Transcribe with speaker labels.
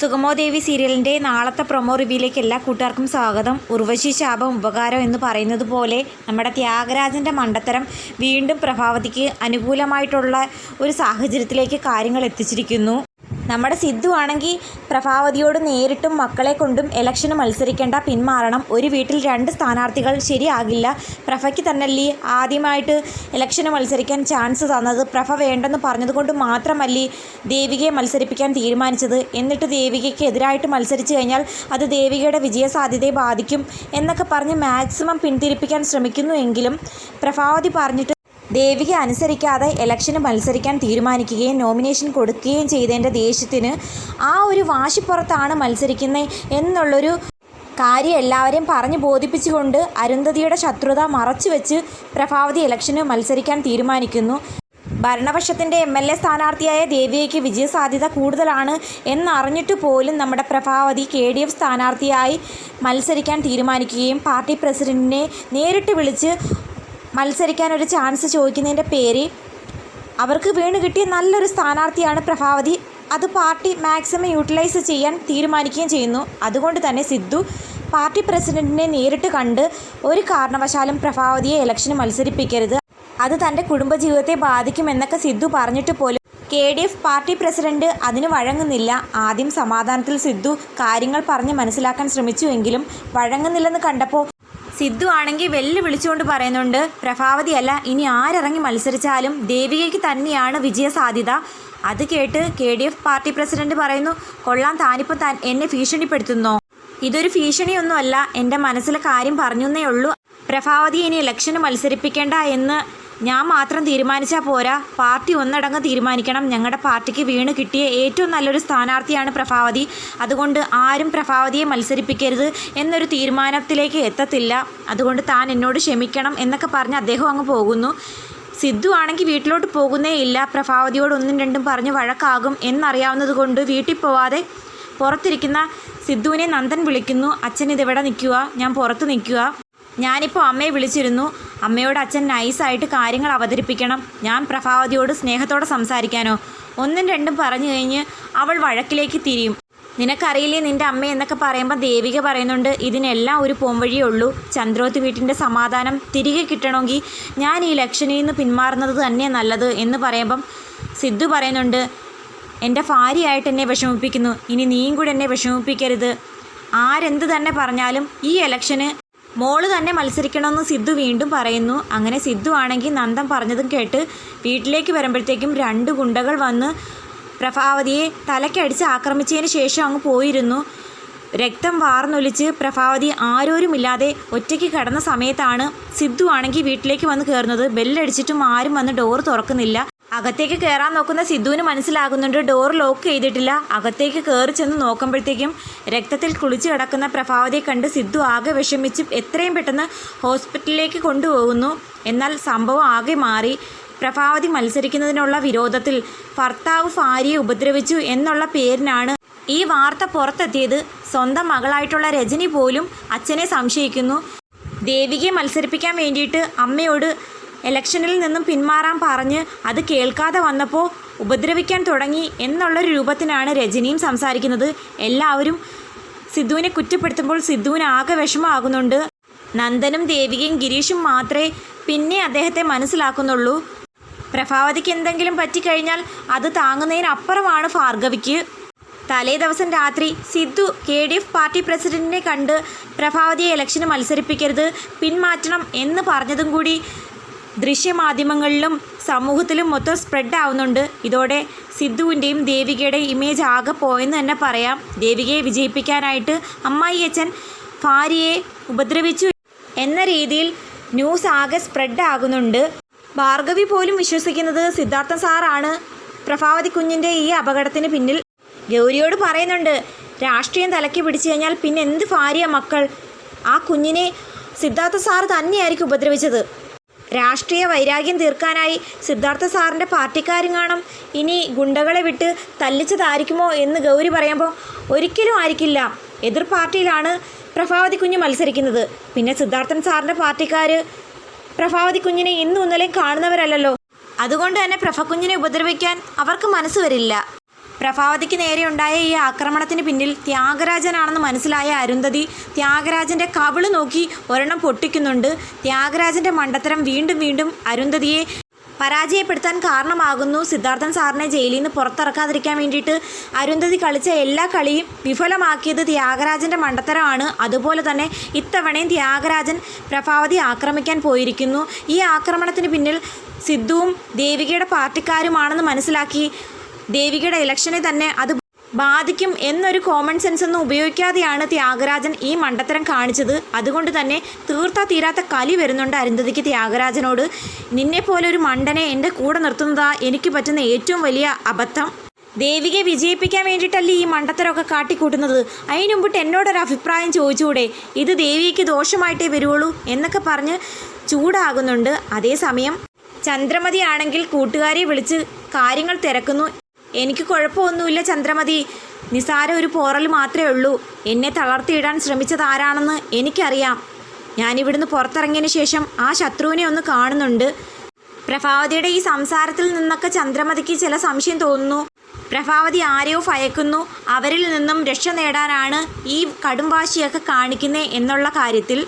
Speaker 1: സുഗമോ ദേവി സീരിയലിന്റെ നാളത്തെ പ്രൊമോ റിവ്യൂയിലേക്ക് എല്ലാ കൂട്ടുകാർക്കും സ്വാഗതം. ഉർവശി ശാപം ഉപകാരം എന്ന് പറയുന്നത് പോലെ നമ്മുടെ ത്യാഗരാജന്റെ മണ്ടത്തരം വീണ്ടും പ്രഭാവതിക്ക് അനുകൂലമായിട്ടുള്ള ഒരു സാഹചര്യത്തിലേക്ക് കാര്യങ്ങൾ എത്തിച്ചിരിക്കുന്നു. നമ്മുടെ സിദ്ധു ആണെങ്കിൽ പ്രഭാവതിയോട് നേരിട്ടും മക്കളെ കൊണ്ടും ഇലക്ഷന് മത്സരിക്കേണ്ട പിന്മാറണം. ഒരു വീട്ടിൽ രണ്ട് സ്ഥാനാർത്ഥികൾ ശരിയാകില്ല. പ്രഭയ്ക്ക് തന്നല്ലേ ആദ്യമായിട്ട് ഇലക്ഷന് മത്സരിക്കാൻ ചാൻസ് തന്നത്? പ്രഭ വേണ്ടെന്ന് പറഞ്ഞതുകൊണ്ട് മാത്രമല്ലേ ദേവികയെ മത്സരിപ്പിക്കാൻ തീരുമാനിച്ചത്? എന്നിട്ട് ദേവികയ്ക്ക് എതിരായിട്ട് മത്സരിച്ചു കഴിഞ്ഞാൽ അത് ദേവികയുടെ വിജയസാധ്യതയെ ബാധിക്കും എന്നൊക്കെ പറഞ്ഞ് മാക്സിമം പിന്തിരിപ്പിക്കാൻ ശ്രമിക്കുന്നു എങ്കിലും പ്രഭാവതി പറഞ്ഞിട്ട് ദേവിക അനുസരിക്കാതെ ഇലക്ഷന് മത്സരിക്കാൻ തീരുമാനിക്കുകയും നോമിനേഷൻ കൊടുക്കുകയും ചെയ്തതിന്റെ ദേഷ്യത്തിന് ആ ഒരു വാശിപ്പുറത്താണ് മത്സരിക്കുന്നത് എന്നുള്ളൊരു കാര്യം എല്ലാവരെയും പറഞ്ഞു ബോധിപ്പിച്ചുകൊണ്ട് അരുന്ധതിയുടെ ശത്രുത മറച്ചുവെച്ച് പ്രഭാവതി ഇലക്ഷന് മത്സരിക്കാൻ തീരുമാനിക്കുന്നു. ഭരണപക്ഷത്തിന്റെ എം എൽ എ സ്ഥാനാർത്ഥിയായ ദേവികയ്ക്ക് വിജയസാധ്യത കൂടുതലാണ് എന്നറിഞ്ഞിട്ട് പോലും നമ്മുടെ പ്രഭാവതി കെ ഡി എഫ് സ്ഥാനാർത്ഥിയായി മത്സരിക്കാൻ തീരുമാനിക്കുകയും പാർട്ടി പ്രസിഡന്റിനെ നേരിട്ട് വിളിച്ച് മത്സരിക്കാൻ ഒരു ചാൻസ് ചോദിക്കുന്നതിന്റെ പേര്. അവർക്ക് വീണ് കിട്ടിയ നല്ലൊരു സ്ഥാനാർത്ഥിയാണ് പ്രഭാവതി. അത് പാർട്ടി മാക്സിമം യൂട്ടിലൈസ് ചെയ്യാൻ തീരുമാനിക്കുകയും ചെയ്യുന്നു. അതുകൊണ്ട് തന്നെ സിദ്ധു പാർട്ടി പ്രസിഡന്റിനെ നേരിട്ട് കണ്ട് ഒരു കാരണവശാലും പ്രഭാവതിയെ ഇലക്ഷന് മത്സരിപ്പിക്കരുത്. അത് തന്റെ കുടുംബജീവിതത്തെ ബാധിക്കുമെന്നൊക്കെ സിദ്ധു പറഞ്ഞിട്ട് പോലും K D F party president അതിന് വഴങ്ങുന്നില്ല. ആദ്യം സമാധാനത്തിൽ സിദ്ധു കാര്യങ്ങൾ പറഞ്ഞ് മനസ്സിലാക്കാൻ ശ്രമിച്ചുവെങ്കിലും വഴങ്ങുന്നില്ലെന്ന് കണ്ടപ്പോൾ സിദ്ധു ആണെങ്കിൽ വെല്ലു വിളിച്ചുകൊണ്ട് പറയുന്നുണ്ട് പ്രഭാവതിയല്ല ഇനി ആരിറങ്ങി മത്സരിച്ചാലും ദേവികയ്ക്ക് തന്നെയാണ് വിജയ സാധ്യത അത് കേട്ട് K D F party president പറയുന്നു കൊള്ളാം താനിപ്പോൾ താൻ എന്നെ ഭീഷണിപ്പെടുത്തുന്നോ. ഇതൊരു ഭീഷണിയൊന്നുമല്ല എന്റെ മനസ്സിലെ കാര്യം പറഞ്ഞേ ഉള്ളൂ. പ്രഭാവതി ഇനി ഇലക്ഷന് മത്സരിപ്പിക്കേണ്ട എന്ന് ഞാൻ മാത്രം തീരുമാനിച്ചാൽ പോരാ. പാർട്ടി ഒന്നടങ്കം തീരുമാനിക്കണം. ഞങ്ങളുടെ പാർട്ടിക്ക് വീണ് കിട്ടിയ ഏറ്റവും നല്ലൊരു സ്ഥാനാർത്ഥിയാണ് പ്രഭാവതി. അതുകൊണ്ട് ആരും പ്രഭാവതിയെ മത്സരിപ്പിക്കരുത് എന്നൊരു തീരുമാനത്തിലേക്ക് എത്തത്തില്ല. അതുകൊണ്ട് താൻ എന്നോട് ക്ഷമിക്കണം എന്നൊക്കെ പറഞ്ഞ് അദ്ദേഹം അങ്ങ് പോകുന്നു. സിദ്ധു ആണെങ്കിൽ വീട്ടിലോട്ട് പോകുന്നേ ഇല്ല. പ്രഭാവതിയോട് ഒന്നും രണ്ടും പറഞ്ഞ് വഴക്കാകും എന്നറിയാവുന്നതുകൊണ്ട് വീട്ടിൽ പോവാതെ പുറത്തിരിക്കുന്ന സിദ്ധുവിനെ നന്ദൻ വിളിക്കുന്നു. അച്ഛൻ ഇതിവിടെ നിൽക്കുക. ഞാൻ പുറത്ത് നിൽക്കുക. ഞാനിപ്പോൾ അമ്മയെ വിളിച്ചിരുന്നു. അമ്മയോട് അച്ഛൻ നൈസായിട്ട് കാര്യങ്ങൾ അവതരിപ്പിക്കണം. ഞാൻ പ്രഭാവതിയോട് സ്നേഹത്തോടെ സംസാരിക്കാനോ? ഒന്നും രണ്ടും പറഞ്ഞു കഴിഞ്ഞ് അവൾ വഴക്കിലേക്ക് തിരിയും. നിനക്കറിയില്ലേ നിന്റെ അമ്മ എന്നൊക്കെ പറയുമ്പോൾ ദേവിക പറയുന്നുണ്ട് ഇതിനെല്ലാം ഒരു പോംവഴിയേ ഉള്ളൂ. ചന്ദ്രോത്ത് വീട്ടിന്റെ സമാധാനം തിരികെ കിട്ടണമെങ്കിൽ ഞാൻ ഈ ലക്ഷനിൽ നിന്ന് പിന്മാറുന്നത് തന്നെ നല്ലത് എന്ന് പറയുമ്പം സിദ്ധു പറയുന്നുണ്ട് എന്റെ ഭാര്യയായിട്ട് എന്നെ വിഷമിപ്പിക്കുന്നു. ഇനി നീയും കൂടെ എന്നെ വിഷമിപ്പിക്കരുത്. ആരെന്ത് തന്നെ പറഞ്ഞാലും ഈ ഇലക്ഷന് മോൾ തന്നെ മത്സരിക്കണമെന്ന് സിദ്ധു വീണ്ടും പറയുന്നു. അങ്ങനെ സിദ്ധു ആണെങ്കിൽ നന്ദം പറഞ്ഞതും കേട്ട് വീട്ടിലേക്ക് വരുമ്പോഴത്തേക്കും രണ്ട് ഗുണ്ടകൾ വന്ന് പ്രഭാവതിയെ തലക്കടിച്ച് ആക്രമിച്ചതിന് ശേഷം അങ്ങ് പോയിരുന്നു. രക്തം വാർന്നൊലിച്ച് പ്രഭാവതി ആരോരുമില്ലാതെ ഒറ്റയ്ക്ക് കിടന്ന സമയത്താണ് സിദ്ധു ആണെങ്കിൽ വീട്ടിലേക്ക് വന്ന് കയറുന്നത്. ബെല്ലടിച്ചിട്ടും ആരും വന്ന് ഡോർ തുറക്കുന്നില്ല. അകത്തേക്ക് കയറാൻ നോക്കുന്ന സിദ്ധുവിന് മനസ്സിലാകുന്നുണ്ട് ഡോർ ലോക്ക് ചെയ്തിട്ടില്ല. അകത്തേക്ക് കയറി ചെന്ന് നോക്കുമ്പോഴത്തേക്കും രക്തത്തിൽ കുളിച്ചു കിടക്കുന്ന പ്രഭാവതിയെ കണ്ട് സിദ്ധു ആകെ വിഷമിച്ച് എത്രയും പെട്ടെന്ന് ഹോസ്പിറ്റലിലേക്ക് കൊണ്ടുപോകുന്നു. എന്നാൽ സംഭവം ആകെ മാറി. പ്രഭാവതി മത്സരിക്കുന്നതിനുള്ള വിരോധത്തിൽ ഭർത്താവ് ഭാര്യയെ ഉപദ്രവിച്ചു എന്നുള്ള പേരിനാണ് ഈ വാർത്ത പുറത്തെത്തിയത്. സ്വന്തം മകളായിട്ടുള്ള രജനി പോലും അച്ഛനെ സംശയിക്കുന്നു. ദേവികയെ മത്സരിപ്പിക്കാൻ വേണ്ടിയിട്ട് അമ്മയോട് ഇലക്ഷനിൽ നിന്നും പിന്മാറാൻ പറഞ്ഞ് അത് കേൾക്കാതെ വന്നപ്പോൾ ഉപദ്രവിക്കാൻ തുടങ്ങി എന്നുള്ളൊരു രൂപത്തിനാണ് രജനിയും സംസാരിക്കുന്നത്. എല്ലാവരും സിദ്ധുവിനെ കുറ്റപ്പെടുത്തുമ്പോൾ സിദ്ധുവിന് ആകെ വിഷമമാകുന്നുണ്ട്. നന്ദനും ദേവികയും ഗിരീഷും മാത്രമേ പിന്നെ അദ്ദേഹത്തെ മനസ്സിലാക്കുന്നുള്ളൂ. പ്രഭാവതിക്ക് എന്തെങ്കിലും പറ്റിക്കഴിഞ്ഞാൽ അത് താങ്ങുന്നതിനപ്പുറമാണ് ഭാർഗവിക്ക്. തലേ ദിവസം രാത്രി Sidhu K D F party പ്രസിഡന്റിനെ കണ്ട് പ്രഭാവതിയെ ഇലക്ഷന് മത്സരിപ്പിക്കരുത് പിന്മാറ്റണം എന്ന് പറഞ്ഞതും കൂടി ദൃശ്യമാധ്യമങ്ങളിലും സമൂഹത്തിലും മൊത്തം സ്പ്രെഡ് ആവുന്നുണ്ട്. ഇതോടെ സിദ്ധുവിന്റെയും ദേവികയുടെയും ഇമേജ് ആകെ പോയെന്ന് തന്നെ പറയാം. ദേവികയെ വിജയിപ്പിക്കാനായിട്ട് അമ്മായി അച്ഛൻ ഭാര്യയെ ഉപദ്രവിച്ചു എന്ന രീതിയിൽ ന്യൂസ് ആകെ സ്പ്രെഡ് ആകുന്നുണ്ട്. ഭാർഗവി പോലും വിശ്വസിക്കുന്നത് സിദ്ധാർത്ഥ സാറാണ് പ്രഭാവതി കുഞ്ഞിന്റെ ഈ അപകടത്തിന് പിന്നിൽ ഗൗരിയോട് പറയുന്നുണ്ട് രാഷ്ട്രീയം തലക്കി പിടിച്ചു കഴിഞ്ഞാൽ പിന്നെ എന്ത് ഭാര്യ മക്കൾ? ആ കുഞ്ഞിനെ സിദ്ധാർത്ഥ സാർ തന്നെയായിരിക്കും ഉപദ്രവിച്ചത്. രാഷ്ട്രീയ വൈരാഗ്യം തീർക്കാനായി സിദ്ധാർത്ഥ സാറിന്റെ പാർട്ടിക്കാരും കാണും. ഇനി ഗുണ്ടകളെ വിട്ട് തല്ലിച്ചതായിരിക്കുമോ എന്ന് ഗൗരി പറയുമ്പോൾ ഒരിക്കലും ആയിരിക്കില്ല. എതിർ പാർട്ടിയിലാണ് പ്രഭാവതി കുഞ്ഞ് മത്സരിക്കുന്നത്. പിന്നെ സിദ്ധാർത്ഥൻ സാറിന്റെ പാർട്ടിക്കാർ പ്രഭാവതി കുഞ്ഞിനെ ഇന്നും ഇന്നലെയും കാണുന്നവരല്ലല്ലോ. അതുകൊണ്ട് തന്നെ പ്രഭ കുഞ്ഞിനെ ഉപദ്രവിക്കാൻ അവർക്ക് മനസ്സ് വരില്ല. പ്രഭാവതിക്ക് നേരെയുണ്ടായ ഈ ആക്രമണത്തിന് പിന്നിൽ ത്യാഗരാജനാണെന്ന് മനസ്സിലായ അരുന്ധതി ത്യാഗരാജന്റെ കവിൾ നോക്കി ഒരെണ്ണം പൊട്ടിക്കുന്നുണ്ട്. ത്യാഗരാജന്റെ മണ്ടത്തരം വീണ്ടും വീണ്ടും അരുന്ധതിയെ പരാജയപ്പെടുത്താൻ കാരണമാകുന്നു. സിദ്ധാർത്ഥൻ സാറിനെ ജയിലിൽ നിന്ന് പുറത്തിറക്കാതിരിക്കാൻ വേണ്ടിയിട്ട് അരുന്ധതി കളിച്ച എല്ലാ കളിയും വിഫലമാക്കിയത് ത്യാഗരാജന്റെ മണ്ടത്തരമാണ്. അതുപോലെ തന്നെ ഇത്തവണയും ത്യാഗരാജൻ പ്രഭാവതി ആക്രമിക്കാൻ പോയിരിക്കുന്നു. ഈ ആക്രമണത്തിന് പിന്നിൽ സിദ്ധുവും ദേവികയുടെ പാർട്ടിക്കാരുമാണെന്ന് മനസ്സിലാക്കി ദേവികയുടെ ഇലക്ഷനെ തന്നെ അത് ബാധിക്കും എന്നൊരു കോമൺ സെൻസ് ഒന്നും ഉപയോഗിക്കാതെയാണ് ത്യാഗരാജൻ ഈ മണ്ടത്തരം കാണിച്ചത്. അതുകൊണ്ട് തന്നെ തീർത്താ തീരാത്ത കലി വരുന്നുണ്ട് അരുന്ധതിക്ക് ത്യാഗരാജനോട്. നിന്നെപ്പോലെ ഒരു മണ്ടനെ എന്റെ കൂടെ നിർത്തുന്നതാ എനിക്ക് പറ്റുന്ന ഏറ്റവും വലിയ അബദ്ധം. ദേവികയെ വിജയിപ്പിക്കാൻ വേണ്ടിയിട്ടല്ലേ ഈ മണ്ടത്തരമൊക്കെ കാട്ടിക്കൂട്ടുന്നത്. അതിനു മുമ്പിട്ട് എന്നോടൊരു അഭിപ്രായം ചോദിച്ചുകൂടെ? ഇത് ദേവിക്ക് ദോഷമായിട്ടേ വരുവുള്ളൂ എന്നൊക്കെ പറഞ്ഞ് ചൂടാകുന്നുണ്ട്. അതേസമയം ചന്ദ്രമതിയാണെങ്കിൽ കൂട്ടുകാരെ വിളിച്ച് കാര്യങ്ങൾ തിരക്കുന്നു. എനിക്ക് കുഴപ്പമൊന്നുമില്ല ചന്ദ്രമതി. നിസാര ഒരു പോറൽ മാത്രമേ ഉള്ളൂ. എന്നെ തളർത്തിയിടാൻ ശ്രമിച്ചത് ആരാണെന്ന് എനിക്കറിയാം. ഞാനിവിടുന്ന് പുറത്തിറങ്ങിയതിന് ശേഷം ആ ശത്രുവിനെ ഒന്ന് കാണുന്നുണ്ട്. പ്രഭാവതിയുടെ ഈ സംസാരത്തിൽ നിന്നൊക്കെ ചന്ദ്രമതിക്ക് ചില സംശയം തോന്നുന്നു. പ്രഭാവതി ആരെയോ ഭയക്കുന്നു. അവരിൽ നിന്നും രക്ഷ നേടാനാണ് ഈ കടുംവാശിയൊക്കെ കാണിക്കുന്നത് എന്നുള്ള കാര്യത്തിൽ.